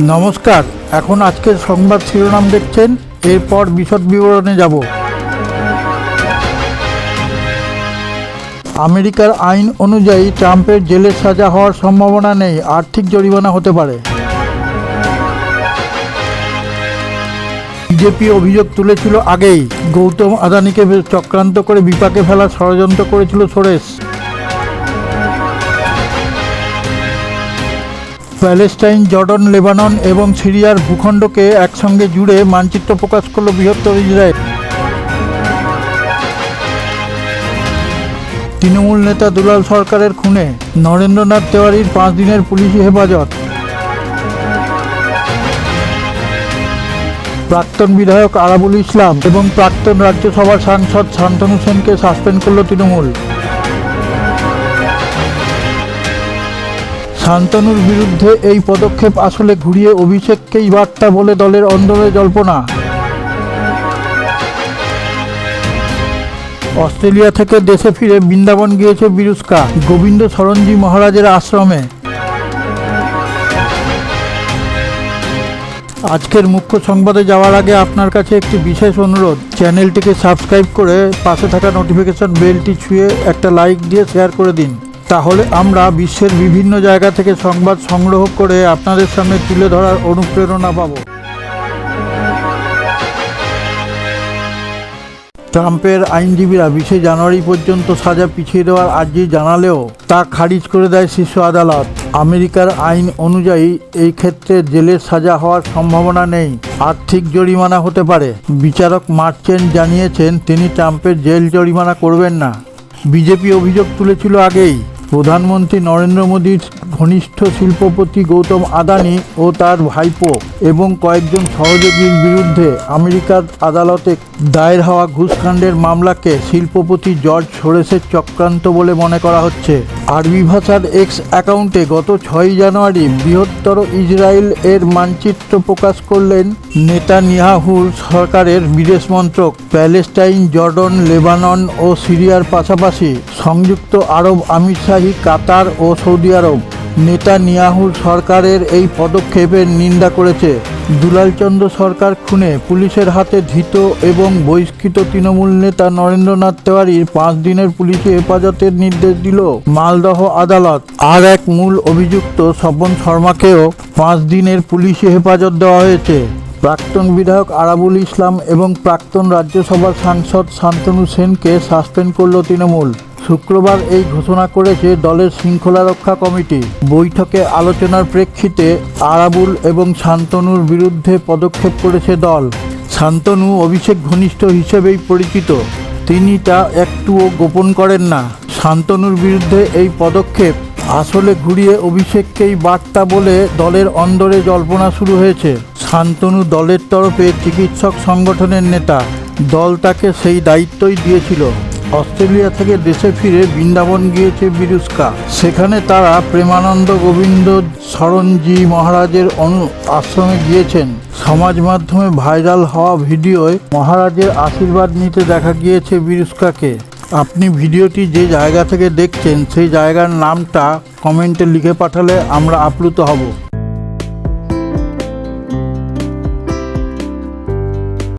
নমস্কার, এখন আজকের সংবাদ শিরোনাম দেখছেন, এরপর বিশদ বিবরণে যাব। আমেরিকার আইন অনুযায়ী ট্রাম্পের জেলের সাজা হওয়ার সম্ভাবনা নেই, আর্থিক জরিমানা হতে পারে। বিজেপি অভিযোগ তুলেছিল আগেই, গৌতম আদানিকে চক্রান্ত করে বিপাকে ফেলার ষড়যন্ত্র করেছিল সোরেশ। প্যালেস্টাইন, জর্ডন, লেবানন এবং সিরিয়ার ভূখণ্ডকে একসঙ্গে জুড়ে মানচিত্র প্রকাশ করল বৃহত্তর ইসরায়েল। তৃণমূল নেতা দুলাল সরকারের খুনে, নরেন্দ্রনাথ তেওয়ারির পাঁচ দিনের পুলিশি হেফাজত। প্রাক্তন বিধায়ক আরাবুল ইসলাম এবং প্রাক্তন রাজ্যসভার সাংসদ শান্তনু সেনকে সাসপেন্ড করল তৃণমূল। শান্তনুর বিরুদ্ধে এই পদক্ষেপ আসলে ঘুরিয়ে অভিষেককেই বার্তা বলে দলের অন্দরে জল্পনা। অস্ট্রেলিয়া থেকে দেশে ফিরে বৃন্দাবন গিয়েছে বিরুস্কা, গোবিন্দ সরঞ্জি মহারাজের আশ্রমে। আজকের মুখ্য সংবাদে যাওয়ার আগে আপনার কাছে একটি বিশেষ অনুরোধ। চ্যানেলটিকে সাবস্ক্রাইব করে পাশে থাকা নোটিফিকেশন বেলটি ছুঁয়ে একটা লাইক দিয়ে শেয়ার করে দিন। তাহলে আমরা বিশ্বের বিভিন্ন জায়গা থেকে সংবাদ সংগ্রহ করে আপনাদের সামনে তুলে ধরার অনুপ্রেরণা পাব। ট্রাম্পের আইনজীবীরা বিশে জানুয়ারি পর্যন্ত সাজা পিছিয়ে দেওয়ার আর্জি জানালেও তা খারিজ করে দেয় শীর্ষ আদালত। আমেরিকার আইন অনুযায়ী এই ক্ষেত্রে জেলের সাজা হওয়ার সম্ভাবনা নেই। আর্থিক জরিমানা হতে পারে। বিচারক মার্চেন্ট জানিয়েছেন, তিনি ট্রাম্পের জেল জরিমানা করবেন না। বিজেপি অভিযোগ তুলেছিল আগেই। প্রধানমন্ত্রী নরেন্দ্র মোদীর ঘনিষ্ঠ শিল্পপতি গৌতম আদানি ও তার ভাইপো এবং কয়েকজন সহযোগীর বিরুদ্ধে আমেরিকার আদালতে দায়ের হওয়া ঘুষকাণ্ডের মামলাকে শিল্পপতি জর্জ সোরেসের চক্রান্ত বলে মনে করা হচ্ছে। আরবি ভাষার এক্স অ্যাকাউন্টে গত ছয় জানুয়ারি বৃহত্তর ইসরায়েল এর মানচিত্র প্রকাশ করলেন নেতানিয়াহুর সরকারের বিদেশ মন্ত্রক প্যালেস্টাইন, জর্ডন, লেবানন ও সিরিয়ার পাশাপাশি সংযুক্ত আরব আমিরশাহী কাতার ও সৌদি আরব। নেতানিয়াহুর সরকারের এই পদক্ষেপের নিন্দা করেছে। দুলালচন্দ্র সরকার খুনে পুলিশের হাতে ধৃত এবং বহিষ্কৃত তৃণমূল নেতা নরেন্দ্রনাথ তেওয়ারির পাঁচ দিনের পুলিশি হেফাজতের নির্দেশ দিল মালদহ আদালত। আর এক মূল অভিযুক্ত স্বপন শর্মাকেও পাঁচ দিনের পুলিশি হেফাজত দেওয়া হয়েছে। প্রাক্তন বিধায়ক আরাবুল ইসলাম এবং প্রাক্তন রাজ্যসভার সাংসদ শান্তনু সেনকে সাসপেন্ড করল তৃণমূল। শুক্রবার এই ঘোষণা করেছে দলের শৃঙ্খলা রক্ষা কমিটি। বৈঠকে আলোচনার প্রেক্ষিতে আরাবুল এবং শান্তনুর বিরুদ্ধে পদক্ষেপ করেছে দল। শান্তনু অভিষেক ঘনিষ্ঠ হিসেবেই পরিচিত। তিনি তা একটুও গোপন করেন না। শান্তনুর বিরুদ্ধে এই পদক্ষেপ। আসলে ঘুরিয়ে অভিষেককেই বার্তা বলে দলের অন্দরে জল্পনা শুরু হয়েছে। শান্তনু দলের তরফে চিকিৎসক সংগঠনের নেতা। দল তাকে সেই দায়িত্বই দিয়েছিল। অস্ট্রেলিয়া থেকে দেশে ফিরে বৃন্দাবন গিয়েছে বিরুস্কা সেখানে তারা প্রেমানন্দ গোবিন্দ সরঞ্জি মহারাজের অনু আশ্রমে গিয়েছেন। সমাজ মাধ্যমে ভাইরাল হওয়া ভিডিওয় মহারাজের আশীর্বাদ নিতে দেখা গিয়েছে বিরুস্কাকে আপনি ভিডিওটি যে জায়গা থেকে দেখছেন, সেই জায়গার নামটা কমেন্টে লিখে পাঠালে আমরা আপ্লুত হব।